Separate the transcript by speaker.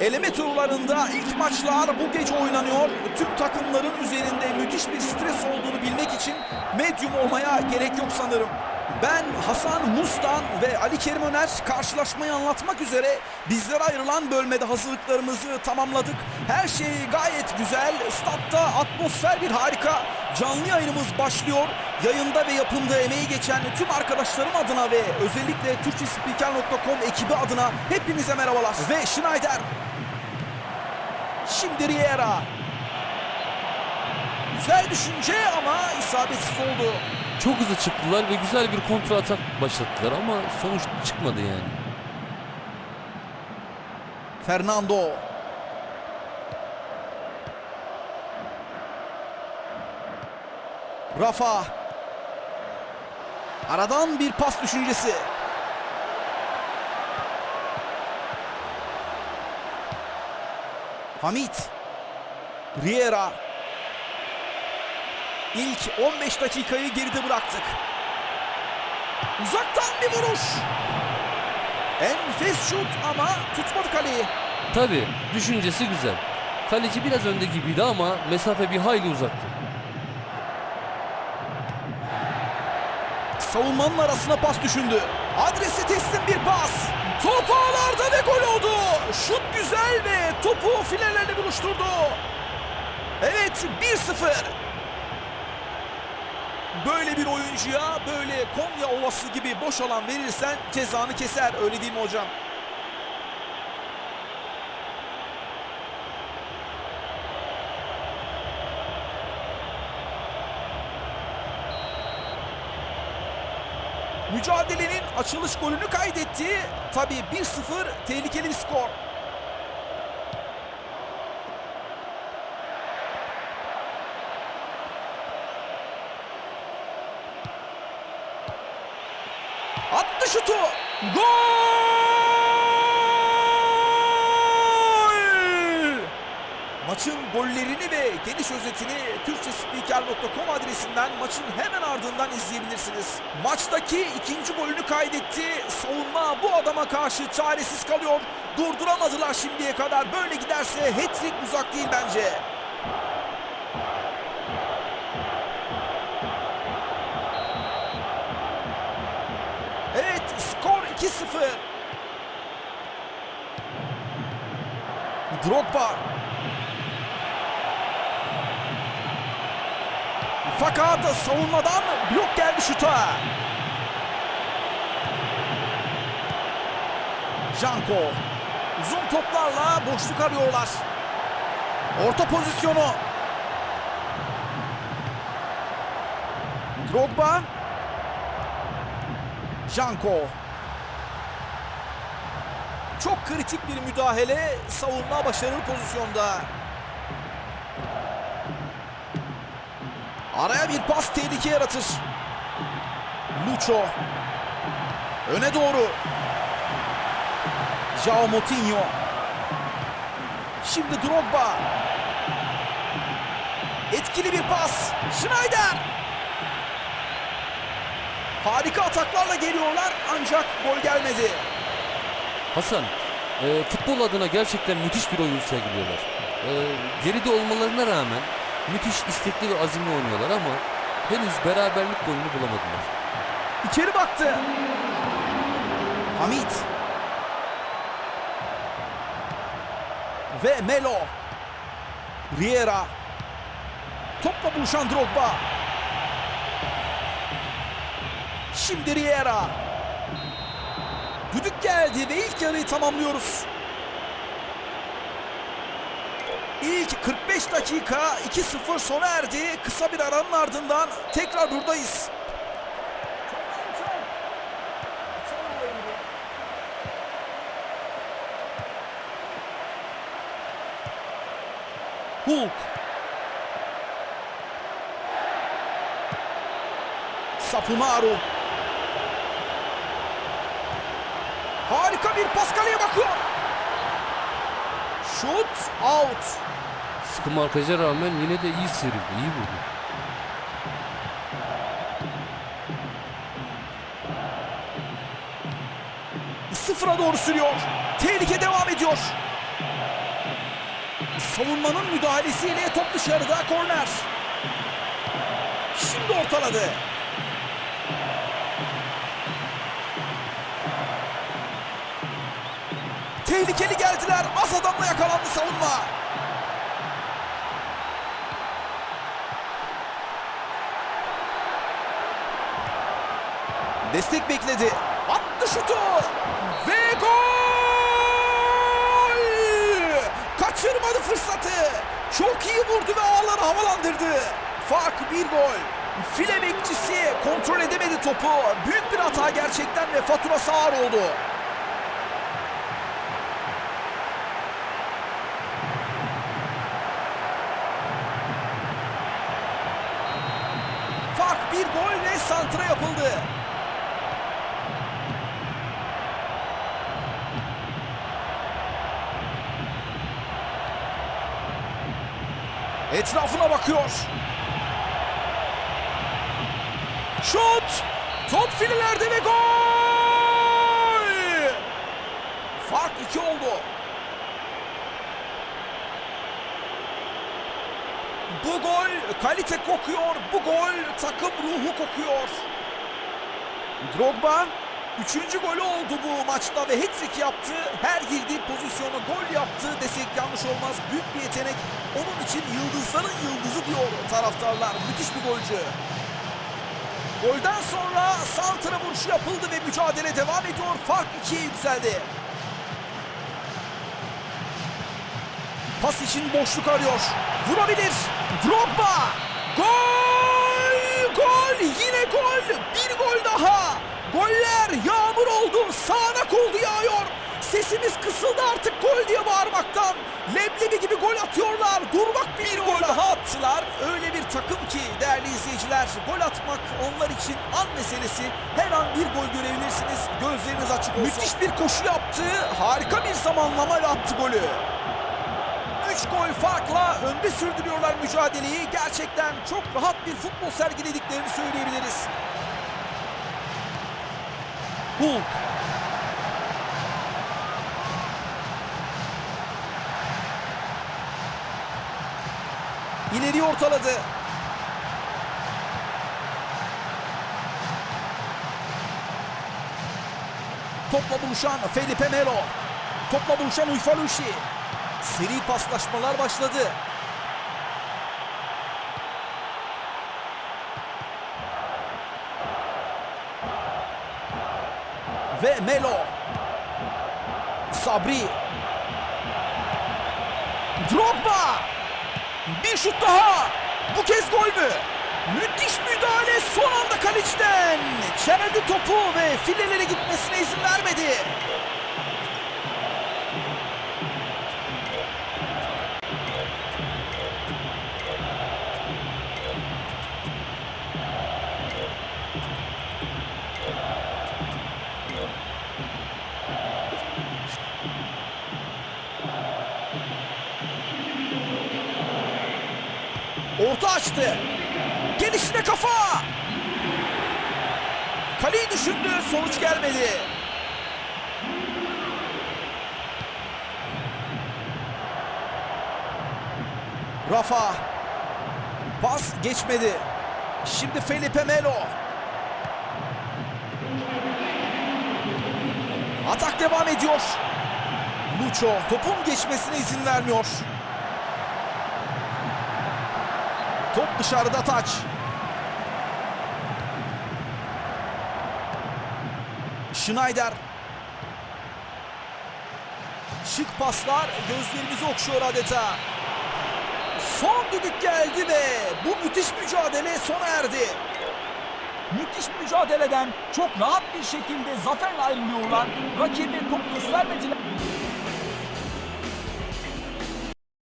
Speaker 1: Eleme turlarında ilk maçlar bu gece oynanıyor. Tüm takımların üzerinde müthiş bir stres olduğunu bilmek için medyum olmaya gerek yok sanırım. Ben Hasan Mustan ve Ali Kerim Öner karşılaşmayı anlatmak üzere bizlere ayrılan bölmede hazırlıklarımızı tamamladık. Her şey gayet güzel. Statta atmosfer bir harika. Canlı yayınımız başlıyor. Yayında ve yapımda emeği geçen tüm arkadaşlarım adına ve özellikle TürkçeSpeaker.com ekibi adına hepinize merhabalar. Ve Schneider. Şimdi Riera. Güzel düşünce ama isabetsiz oldu.
Speaker 2: Çok hızlı çıktılar ve güzel bir kontra atak başlattılar ama sonuç çıkmadı yani.
Speaker 1: Fernando. Rafa. Aradan bir pas düşüncesi. Hamit. Riera. İlk 15 dakikayı geride bıraktık. Uzaktan bir vuruş. Enfes şut ama tutmadı kaleyi.
Speaker 2: Tabi düşüncesi güzel. Kaleci biraz önde gibiydi ama mesafe bir hayli uzaktı.
Speaker 1: Savunmanın arasına pas düşündü. Adresi teslim bir pas. Top ağlarda ve gol oldu. Şut güzel ve topu filelerle buluşturdu. Evet 1-0. Böyle bir oyuncuya böyle Konya Ovası gibi boş alan verirsen cezanı keser. Öyle değil mi hocam? Mücadelenin açılış golünü kaydetti. Tabii 1-0 tehlikeli bir skor. Attı şutu. Gol! Maçın gollerini ve geniş özetini Türkçespiker.com adresinden maçın hemen ardından izleyebilirsiniz. Maçtaki ikinci golünü kaydetti. Savunma bu adama karşı çaresiz kalıyor. Durduramadılar şimdiye kadar. Böyle giderse hat-trick uzak değil bence. Evet skor 2-0. Drogba. Fakat savunmadan blok geldi şuta. Janko. Uzun toplarla boşluk arıyorlar. Orta pozisyonu. Drogba. Janko. Çok kritik bir müdahale. Savunma başarılı pozisyonda. Araya bir pas tehlike yaratır. Lucho. Öne doğru. Joao Moutinho. Şimdi Drogba. Etkili bir pas. Schneider. Harika ataklarla geliyorlar ancak gol gelmedi.
Speaker 2: Hasan, e, futbol adına gerçekten müthiş bir oyun sergiliyorlar. E, geride olmalarına rağmen müthiş istekli ve azimli oynuyorlar ama henüz beraberlik golünü bulamadılar.
Speaker 1: İçeri baktı. Hamit. Ve Melo. Riera. Topla buluşan Drogba. Şimdi Riera. Düdük geldi ve ilk yarıyı tamamlıyoruz. İlk 45 dakika 2-0 sona erdi. Kısa bir aranın ardından tekrar buradayız. Hulk. Sapunaru. Harika bir pas kaleye bakıyor. Şut out.
Speaker 2: Sıkı markaja rağmen yine de iyi sıyrıldı, iyi vurdu.
Speaker 1: Sıfıra doğru sürüyor. Tehlike devam ediyor. savunmanın müdahalesiyle top dışarıda korner. Şimdi ortaladı. Tehlikeli geldiler. Az adamla yakalandı savunma. Destek bekledi. Attı şutu. Ve gol! Kaçırmadı fırsatı. Çok iyi vurdu ve ağları havalandırdı. Fark bir gol. File bekçisi kontrol edemedi topu. Büyük bir hata gerçekten ve faturası ağır oldu. Fark bir gol ve santra yapıldı. Etrafına bakıyor. Şut! Top filelerde ve gol! Fark iki oldu. Bu gol kalite kokuyor. Bu gol takım ruhu kokuyor. Drogba üçüncü golü oldu bu maçta ve hat-trick yaptı. Her girdiği pozisyona gol yaptı desek yanlış olmaz. Büyük bir yetenek. Onun için yıldızların yıldızı diyor taraftarlar. Müthiş bir golcü. Golden sonra santra vuruşu yapıldı ve mücadele devam ediyor. Fark ikiye yükseldi. Pas için boşluk arıyor. Vurabilir. Drogba. Gol! Gol! Yine gol! Bir gol daha! Goller yağmur oldu. Sağanak oldu yağıyor. Sesimiz kısıldı artık gol diye bağırmaktan. Leblebi gibi gol atıyorlar. Durmak bir gol daha attılar. Öyle bir takım ki değerli izleyiciler. Gol atmak onlar için an meselesi. Her an bir gol görebilirsiniz. Gözleriniz açık olsun. Müthiş bir koşu yaptı. Harika bir zamanlama ve attı golü. 3 gol farkla önde sürdürüyorlar mücadeleyi. Gerçekten çok rahat bir futbol sergilediklerini söyleyebiliriz. Hulk. İleri ortaladı. Topla buluşan Felipe Melo. Topla buluşan Uyfalushi. Seri paslaşmalar başladı. Ve Melo. Sabri. Drogba. Bir şut daha. Bu kez gol mü? Müthiş müdahale son anda kaleciden. Çevirdi topu ve filelere gitmesine izin vermedi. Orta açtı. Gelişine kafa. Kaleyi düşündü. Sonuç gelmedi. Rafa. Pas geçmedi. Şimdi Felipe Melo. Atak devam ediyor. Lucho topun geçmesine izin vermiyor. Top dışarıda taç. Schneider. Şık paslar gözlerimizi okşuyor adeta. Son düdük geldi ve bu müthiş mücadele sona erdi.
Speaker 3: Müthiş mücadeleden çok rahat bir şekilde zaferle ayrılıyorlar. Rakibe top göstermediler.